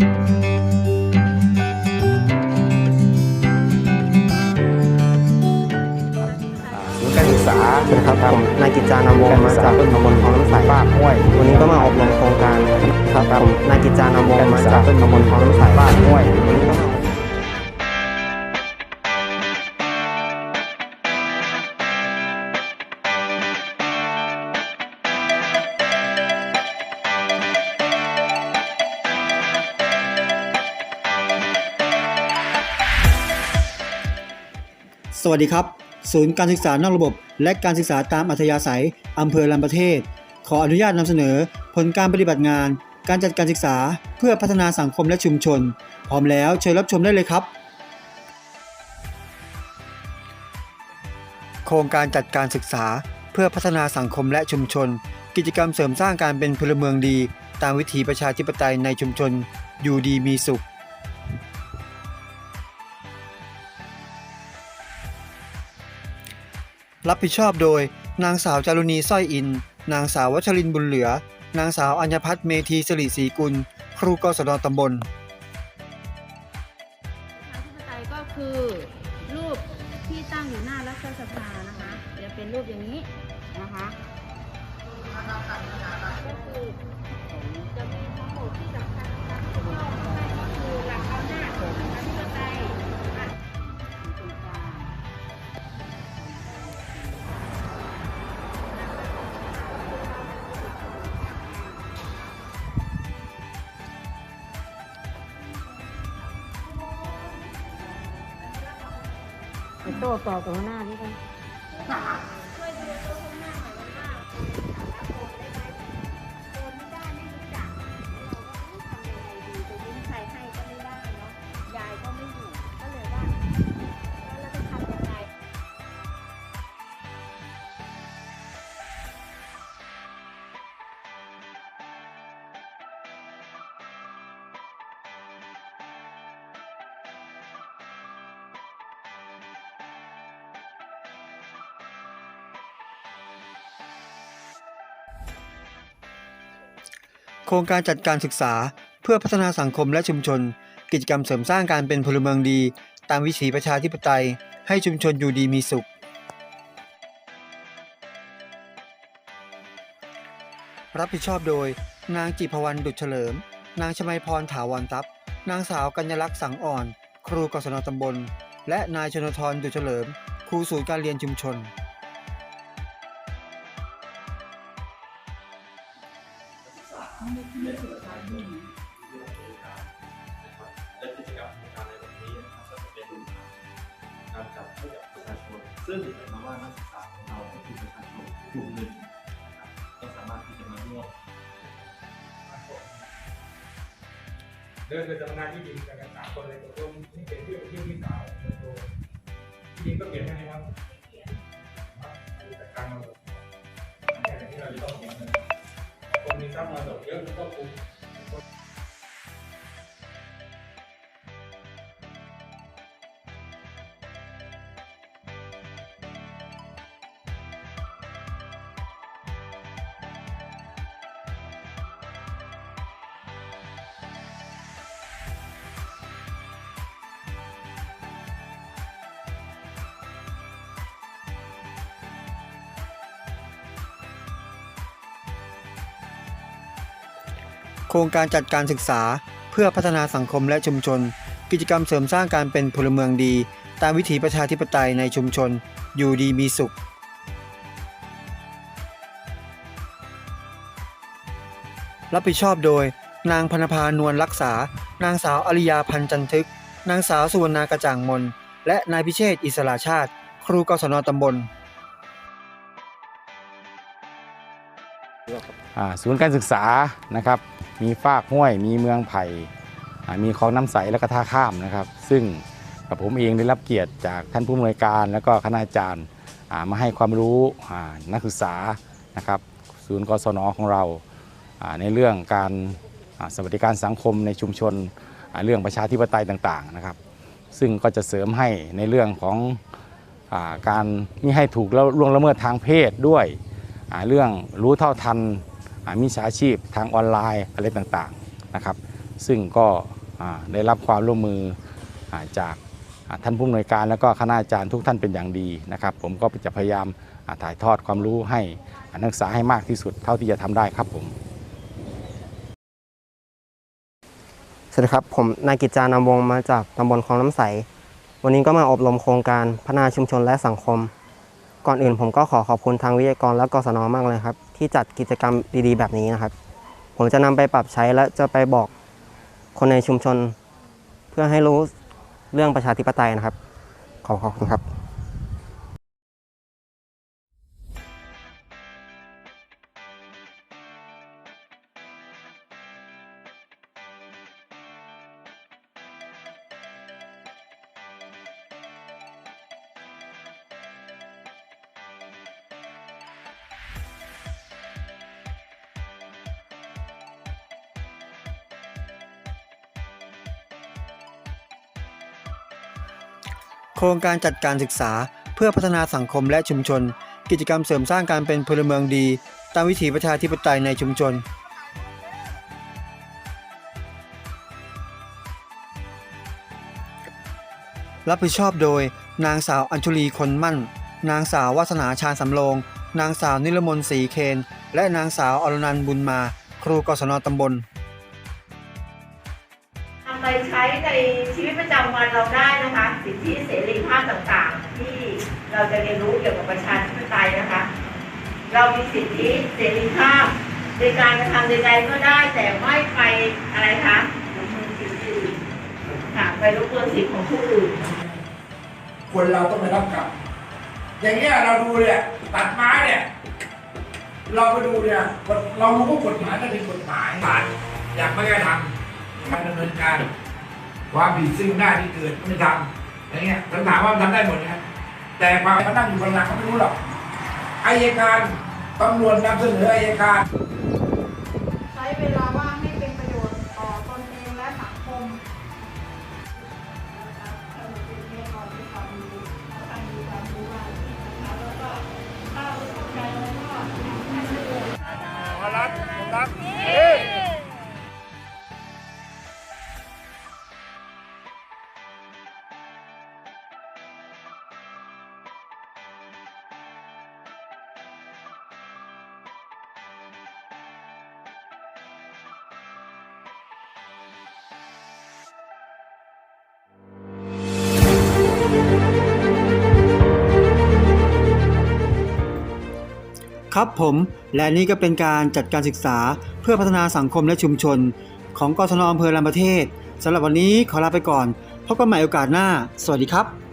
ศูนย์การศึกษานะครับผมนายกิจจานามวงศ์มาจากตำบลคลองน้ำใสบ้านห้วยวันนี้ก็มาอบรมโครงการครับผมนายกิจจานามวงศ์มาจากตำบลคลองน้ำใสบ้านห้วย สวัสดีครับ ศูนย์การศึกษานอกระบบ และการศึกษาตามอัธยาศัยอำเภอลำประเทศ ขออนุญาตนำเสนอ ผลการปฏิบัติงาน การจัดการศึกษาเพื่อพัฒนาสังคมและชุมชน พร้อมแล้วเชิญรับชมได้เลยครับ โครงการจัดการศึกษาเพื่อพัฒนาสังคมและชุมชน กิจกรรมเสริมสร้างการเป็นพลเมืองดี ตามวิถีประชาธิปไตยในชุมชนอยู่ดีมีสุข รับผิดชอบโดย นางสาวจารุณีสร้อยอิน นางสาววัชรินบุญเหลือ นางสาวอัญพัฒน์เมธีสิริศรีกุล ครูกศนตำบลประชาธิปไตยก็คือรูปที่ตั้งอยู่หน้ารัฐสภานะคะจะเป็นรูปอย่างนี้นะคะก็คือจะมีทั้งหมดที่สำคัญนะคะที่ย่อเข้าไปก็คือหลักอำนาจของประชาธิป โต้ตอบกับหัวหน้านี่กัน ครงการจัดการศึกษาเพื่อพัฒนาสังคมและชุมชน กิจกรรมเสริมสร้างการเป็นพลเมืองดี ตามวิถีประชาธิปไตย ให้ชุมชนอยู่ดีมีสุข รับผิดชอบโดย นางจิพวรรณดุจเฉลิม นางชมัยพรถาวรทรัพย์ นางสาวกัญญลักษณ์สังอ่อน ครูกศนตำบล และนายชนทรดุจเฉลิม ครูศูนย์การเรียนชุมชน และกิจกรรมโครงการในวันนี้นะครับก็จะเป็นการจัดให้กับประชาชน ซึ่งหมายความว่านักศึกษาของเราก็คือประชาชนกลุ่มหนึ่งก็สามารถที่จะมาร่วมเดินไปทำงานที่ดินกันกันสามคนเลยตกลงนี่เป็นที่ที่พี่สาวคนโตที่ดินก็เปลี่ยนให้ไหมครับครับจัดการมาแบบแค่ที่เราต้องเปลี่ย์มา ตกเยอะ โครงการจัดการศึกษา เพื่อพัฒนาสังคมและชุมชน กิจกรรมเสริมสร้างการเป็นพลเมืองดี ตามวิถีประชาธิปไตยในชุมชน อยู่ดีมีสุข รับผิดชอบโดย นางพนภานวลรักษา นางสาวอริยาพันจันทึก นางสาวสุวรรณากระจ่างมน และนายพิเชษอิสระชาติ ครูกศนตำบลศูนย์การศึกษานะครับ มีฟากห้วย มีเมืองไผ่มีคลองน้ำใสและก็ท่าข้ามนะครับ ซึ่งผมเองได้รับเกียรติจากท่านผู้อำนวยการ และก็คณาจารย์มาให้ความรู้นักศึกษานะครับศูนย์กศนของเราในเรื่องการสวัสดิการสังคมในชุมชนเรื่องประชาธิปไตยต่างๆนะครับ ซึ่งก็จะเสริมให้ในเรื่องของอการไม่ให้ถูกล่วงละเมิดทางเพศด้วยเรื่องรู้เท่าทัน มิจฉาชีพทางออนไลน์อะไรต่างๆนะครับ ซึ่งก็ได้รับความร่วมมืออจากท่านผู้อำนวยการแล้วก็คณาจารย์ทุกท่านเป็นอย่างดีนะครับ ผมก็จะพยายามาถ่ายทอดความรู้ให้นักศึกษาให้มากที่สุดเท่าที่จะทำได้ครับผมสวัสดีครับ ผมนายกิจจานามวงมาจากตำบลคลองน้ำใส วันนี้ก็มาอบรมโครงการพัฒนาชุมชนและสังคม ก่อนอื่นผมก็ขอขอบคุณทางวิทยากรและกศนมากเลยครับ ที่จัดกิจกรรมดีๆ แบบนี้นะครับ ผมจะนำไปปรับใช้และจะไปบอกคนในชุมชน เพื่อให้รู้เรื่องประชาธิปไตยนะครับ ขอขอบคุณครับ โครงการจัดการศึกษา เพื่อพัฒนาสังคมและชุมชน กิจกรรมเสริมสร้างการเป็นพลเมืองดี ตามวิถีประชาธิปไตยในชุมชน รับผิดชอบโดย นางสาวอัญชุลีคนมั่น นางสาววัฒนาชาญสำโรง นางสาวนิรมนศรีเคน และนางสาวอรนันต์บุญมา ครูกศนตำบลนำไปใช้ในชีวิตประจำวันเราได้นะคะ สิทธิเสรีภาพต่างๆ ที่เราจะเรียนรู้เกี่ยวกับประชาธิปไตยนะคะ เรามีสิทธิเสรีภาพในการกระทำใดๆก็ได้แต่ไม่ไปอะไรคะละเมินสิทธิอื่นค่ะไปรบกวนสิทธิของผู้อื่นคนเราต้องไปรับกรรมอย่างเงี้ยเราดูเนี่ยตัดไม้เนี่ย เราไปดูเนี่ยเรารู้ว่ากฎหมายนั่นเป็นกฎหมายศาลอยากไม่ได้ทำการดำเนินการความผิดซึ่งหน้าที่เกิดไม่ทำ อย่างเงี้ยผมถามว่ามันทำได้หมดนะแต่ความเขานั่งอยู่ข้างหลังเขาไม่รู้หรอกอายการตำรวจนำเสนออายการ ใช้เวลาว่างให้เป็นประโยชน์ต่อตนเองและสังคม ครับผมและนี่ก็เป็นการจัดการศึกษาเพื่อพัฒนาสังคมและชุมชน ของกศนอำเภอลำประเทศสำหรับวันนี้ขอลาไปก่อนพบกันใหม่โอกาสหน้า สวัสดีครับ